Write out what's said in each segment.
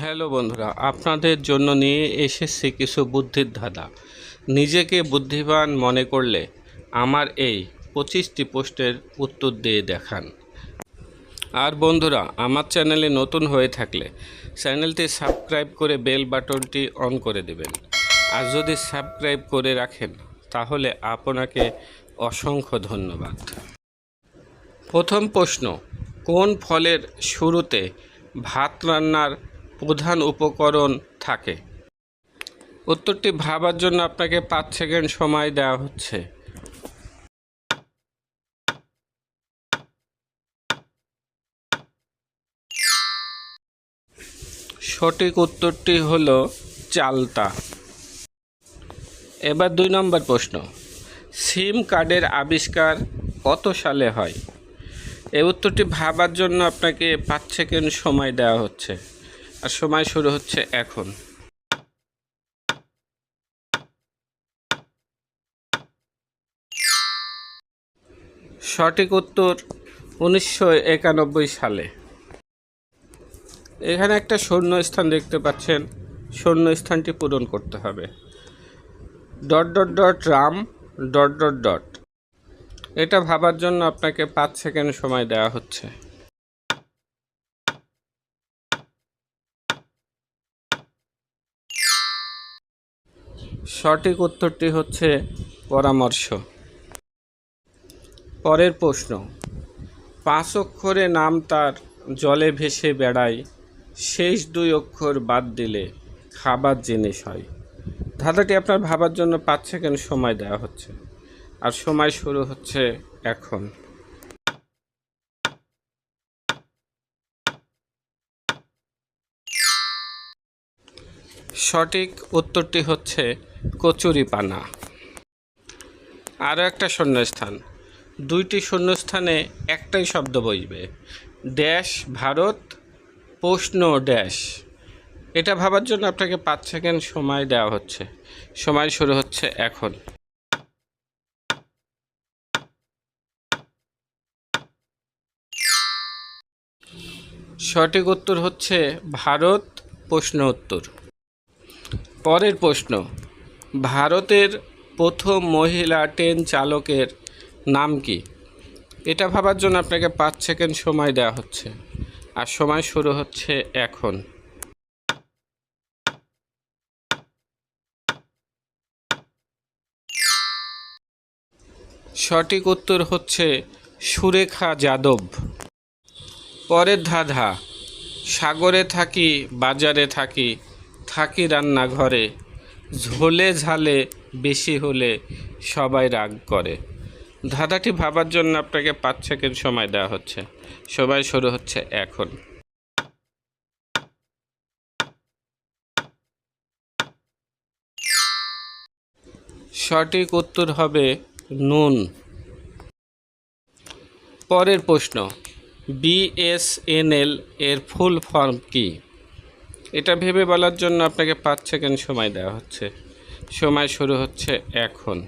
Hello বন্ধুরা, আপনাদের জন্য নিয়ে এসেছি কিছু বুদ্ধির ধাঁধা। নিজেকে বুদ্ধিমান মনে করলে আমার এই পঁচিশটি পোস্টের উত্তর দিয়ে দেখান। আর বন্ধুরা, আমার চ্যানেলে নতুন হয়ে থাকলে চ্যানেলটি সাবস্ক্রাইব করে বেল বাটনটি অন করে দেবেন। আর যদি সাবস্ক্রাইব করে রাখেন, তাহলে আপনাকে অসংখ্য ধন্যবাদ। প্রথম প্রশ্ন, কোন ফলের শুরুতে ভাত রান্নার প্রধান উপকরণ থাকে। উত্তরটি ভাবার জন্য আপনাকে পাঁচ সেকেন্ড সময় দেওয়া হচ্ছে। সঠিক উত্তরটি হল চালতা। এবার দুই নম্বর প্রশ্ন। সিম কার্ডের আবিষ্কার কত সালে হয়? এই উত্তরটি ভাবার জন্য আপনাকে পাঁচ সেকেন্ড সময় দেওয়া হচ্ছে। আর সময় শুরু হচ্ছে এখন। সঠিক উত্তর উনিশশো একানব্বই সালে। এখানে একটা শূন্য স্থান দেখতে পাচ্ছেন। শূন্য স্থানটি পূরণ করতে হবে। Dot dot dot Ram dot dot dot. এটা ভাবার জন্য আপনাকে পাঁচ সেকেন্ড সময় দেওয়া হচ্ছে। সঠিক উত্তরটি হচ্ছে পরামর্শ। পরের প্রশ্ন, পাঁচ অক্ষরে নাম তার জলে ভেসে বেড়ায়, শেষ দুই অক্ষর বাদ দিলে খাবার জিনিস হয়। ধাঁধাটি আপনার ভাবার জন্য পাঁচ সেকেন্ড সময় দেওয়া হচ্ছে। আর সময় শুরু হচ্ছে এখন। সঠিক উত্তরটি হচ্ছে কচুরিপানা। আরও একটা শূন্যস্থান। দুইটি শূন্যস্থানে একটাই শব্দ বসবে ড্যাশ ভারত, প্রশ্ন ড্যাশ। এটা ভাবার জন্য আপনাকে পাঁচ সেকেন্ড সময় দেওয়া হচ্ছে। সময় শুরু হচ্ছে এখন। সঠিক উত্তর হচ্ছে ভারত, প্রশ্ন উত্তর। পরের প্রশ্ন, ভারতের প্রথম মহিলা ট্রেন চালকের নাম কি? এটা ভাবার জন্য আপনাকে পাঁচ সেকেন্ড সময় দেওয়া হচ্ছে। আর সময় শুরু হচ্ছে এখন। সঠিক উত্তর হচ্ছে সুরেখা যাদব। পরের ধাঁধা, সাগরে থাকি, বাজারে থাকি থাকি রান্নাঘরে, ঝোলে ঝালে বেশি হলে সবাই রাগ করে। ধাঁধাটি ভাবার জন্য আপনাকে পাঁচ সেকেন্ড সময় দেওয়া হচ্ছে। সময় শুরু হচ্ছে এখন। সঠিক উত্তর হবে নুন। পরের প্রশ্ন বিএসএনএল এর ফুল ফর্ম কি? এটা ভেবে বলার জন্য আপনাকে পাঁচ সেকেন্ড সময় দেওয়া হচ্ছে। সময় শুরু হচ্ছে এখন।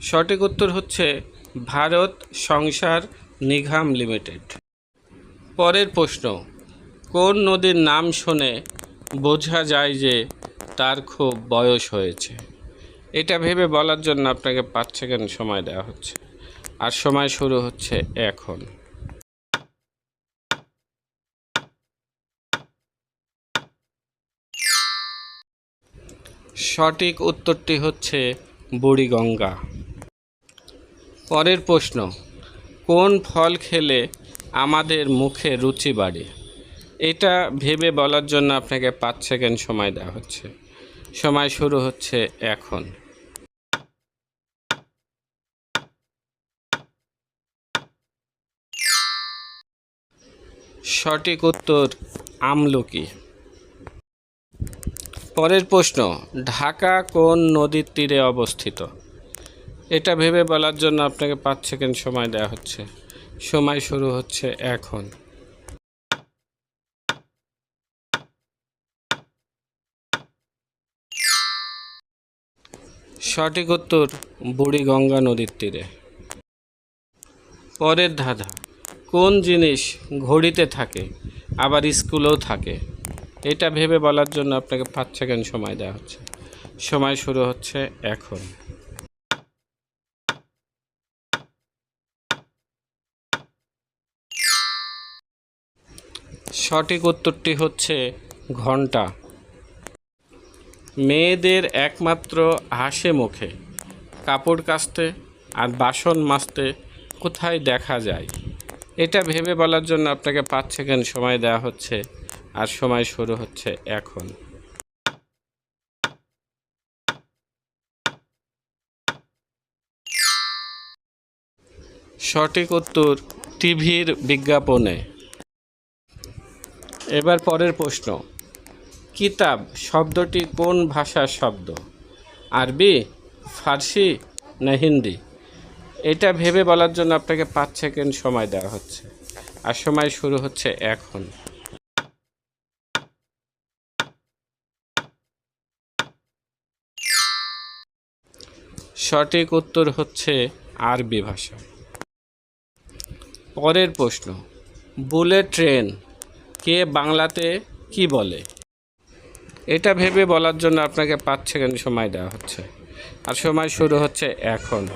সঠিক উত্তর হচ্ছে ভারত সংসার নিগম লিমিটেড। পরের প্রশ্ন, কোন নদীর নাম শুনে বোঝা যায় যে তার খুব বয়স হয়েছে? এটা ভেবে বলার জন্য আপনাকে পাঁচ সেকেন্ড সময় দেওয়া হচ্ছে। আর সময় শুরু হচ্ছে এখন। সঠিক উত্তরটি হচ্ছে বুড়িগঙ্গা। পরের প্রশ্ন, কোন ফল খেলে আমাদের মুখে রুচি বাড়ে? এটা ভেবে বলার জন্য আপনাকে পাঁচ সেকেন্ড সময় দেওয়া হচ্ছে। সময় শুরু হচ্ছে এখন। সঠিক উত্তর আমলকি। পরের প্রশ্ন, ঢাকা কোন নদীর তীরে অবস্থিত? এটা ভেবে বলার জন্য আপনাকে পাঁচ সেকেন্ড সময় দেওয়া হচ্ছে। সময় শুরু হচ্ছে এখন। সঠিক উত্তর, বুড়িগঙ্গা নদীর তীরে। পরের ধাঁধা কোন জিনিস ঘড়িতে থাকে, আবার স্কুলেও থাকে? এটা ভেবে বলার জন্য আপনাকে পাঁচ সেকেন্ড সময় দেওয়া হচ্ছে। সময় শুরু হচ্ছে এখন। সঠিক উত্তরটি হচ্ছে ঘণ্টা। মেয়েদের একমাত্র হাসে মুখে কাপড় কাচতে আর বাসন মাজতে কোথায় দেখা যায়? এটা ভেবে বলার জন্য আপনাকে পাঁচ সেকেন্ড সময় দেওয়া হচ্ছে আর সময় শুরু হচ্ছে এখন। সঠিক উত্তর, টিভির বিজ্ঞাপনে। এবার পরের প্রশ্ন। কিতাব শব্দটি কোন ভাষার শব্দ? আরবি, ফার্সি না হিন্দি? এটা ভেবে বলার জন্য আপনাকে পাঁচ সেকেন্ড সময় দেওয়া হচ্ছে। আর সময় শুরু হচ্ছে এখন। সঠিক উত্তর হচ্ছে আরবি ভাষা। পরের প্রশ্ন, বুলেট ট্রেন কে বাংলাতে কি বলে? এটা ভেবে বলার জন্য আপনাকে পাঁচ সেকেন্ড সময় দেওয়া হচ্ছে। আর সময় শুরু হচ্ছে এখন।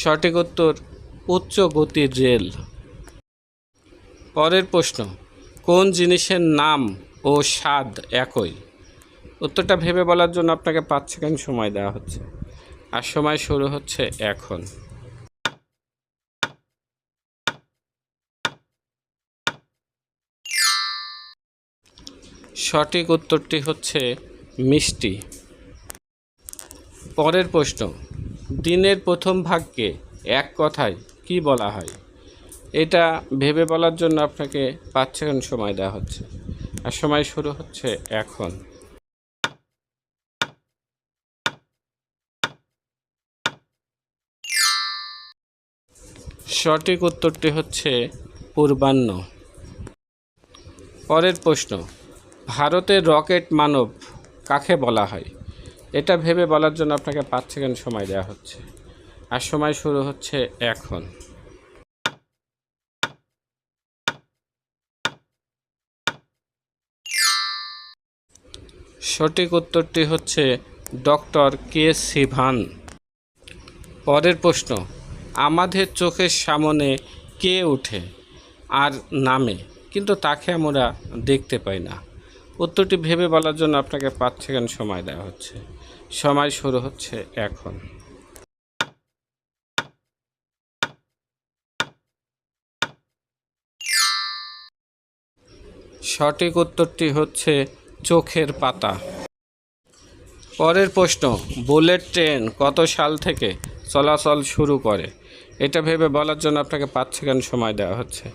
সঠিক উত্তর, উচ্চ গতির রেল পরের প্রশ্ন, কোন জিনিসের নাম ও স্বাদ একই? উত্তরটা ভেবে বলার জন্য আপনাকে পাঁচ সেকেন্ড সময় দেওয়া হচ্ছে। আর সময় শুরু হচ্ছে এখন। সঠিক উত্তরটি হচ্ছে মিষ্টি। পরের প্রশ্ন দিনের প্রথম ভাগকে এক কথায় কি বলা হয়? এটা ভেবে বলার জন্য আপনাকে পাঁচ সেকেন্ড সময় দেওয়া হচ্ছে। আর সময় শুরু হচ্ছে এখন। সঠিক উত্তরটি হচ্ছে পূর্বাহ্ন। পরের প্রশ্ন, ভারতের রকেট মানব কাকে বলা হয়? এটা ভেবে বলার জন্য আপনাকে পাঁচ সেকেন্ড সময় দেওয়া হচ্ছে। আর সময় শুরু হচ্ছে এখন। সঠিক উত্তরটি হচ্ছে ডক্টর কে সিভান। পরের প্রশ্ন, আমাদের চোখের সামনে কে ওঠে আর নামে? কিন্তু তাকে আমরা দেখতে পাই না। উত্তরটি ভেবে বলার জন্য আপনাকে পাঁচ সেকেন্ড সময় দেওয়া হচ্ছে। সময় শুরু হচ্ছে এখন। সঠিক উত্তরটি হচ্ছে চোখের পাতা। পরের প্রশ্ন, বুলেট ট্রেন কত সাল থেকে চলাচল শুরু করে? এটা ভেবে বলার জন্য আপনাকে পাঁচ সেকেন্ড সময় দেওয়া হচ্ছে।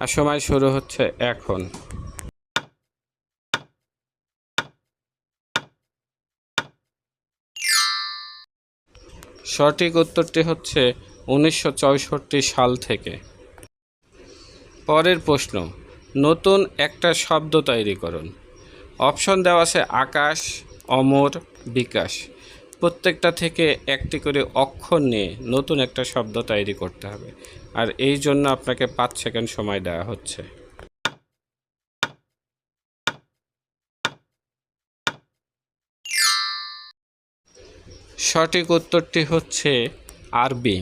আর সময় শুরু হচ্ছে এখন। সঠিক উত্তরটি হচ্ছে উনিশশো চৌষট্টি সাল থেকে। পরের প্রশ্ন, নতুন একটা শব্দ তৈরি করুন। অপশন দেওয়া আছে আকাশ, অমর, বিকাশ। প্রত্যেকটা থেকে একটি করে অক্ষর নিয়ে নতুন একটা শব্দ তৈরি করতে হবে। আর এই জন্য আপনাকে পাঁচ সেকেন্ড সময় দেওয়া হচ্ছে। সঠিক উত্তরটি হচ্ছে আরবি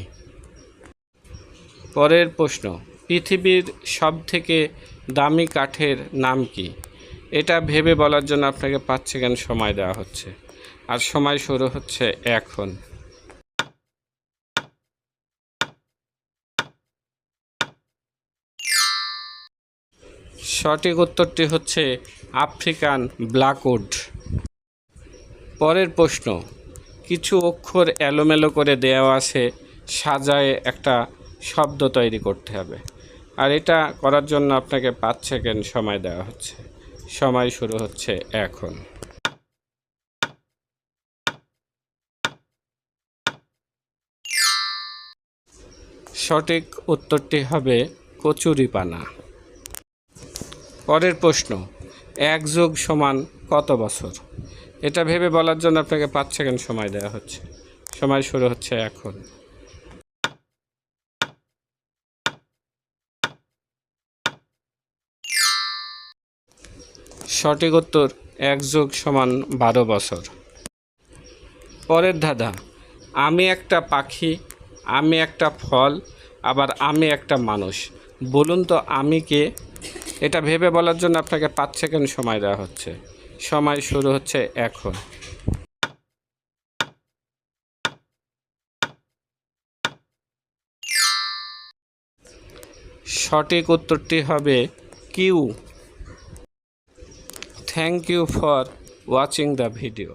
পরের প্রশ্ন, পৃথিবীর সব থেকে দামি কাঠের নাম কি? এটা ভেবে বলার জন্য আপনাকে পাঁচ সেকেন্ড সময় দেওয়া হচ্ছে। আর সময় শুরু হচ্ছে এখন। সঠিক উত্তরটি হচ্ছে আফ্রিকান ব্ল্যাকউড। পরের প্রশ্ন কিছু অক্ষর এলোমেলো করে দেওয়া আছে, সাজায় একটা শব্দ তৈরি করতে হবে। আর এটা করার জন্য আপনাকে পাঁচ সেকেন্ড সময় দেওয়া হচ্ছে। সময় শুরু হচ্ছে এখন। সঠিক উত্তরটি হবে কচুরিপানা। পরের প্রশ্ন, এক যোগ সমান কত বছর? এটা ভেবে বলার জন্য আপনাকে পাঁচ সেকেন্ড সময় দেওয়া হচ্ছে। সময় শুরু হচ্ছে এখন। সঠিক উত্তর, এক যোগ সমান বারো বছর। পরের ধাঁধা, আমি একটা পাখি, আমি একটা ফল, আবার আমি একটা মানুষ। বলুন তো আমি কে? এটা ভেবে বলার জন্য আপনাকে পাঁচ সেকেন্ড সময় দেওয়া হচ্ছে। সময় শুরু হচ্ছে এখন। সঠিক উত্তরটি হবে Q. Thank you for watching the video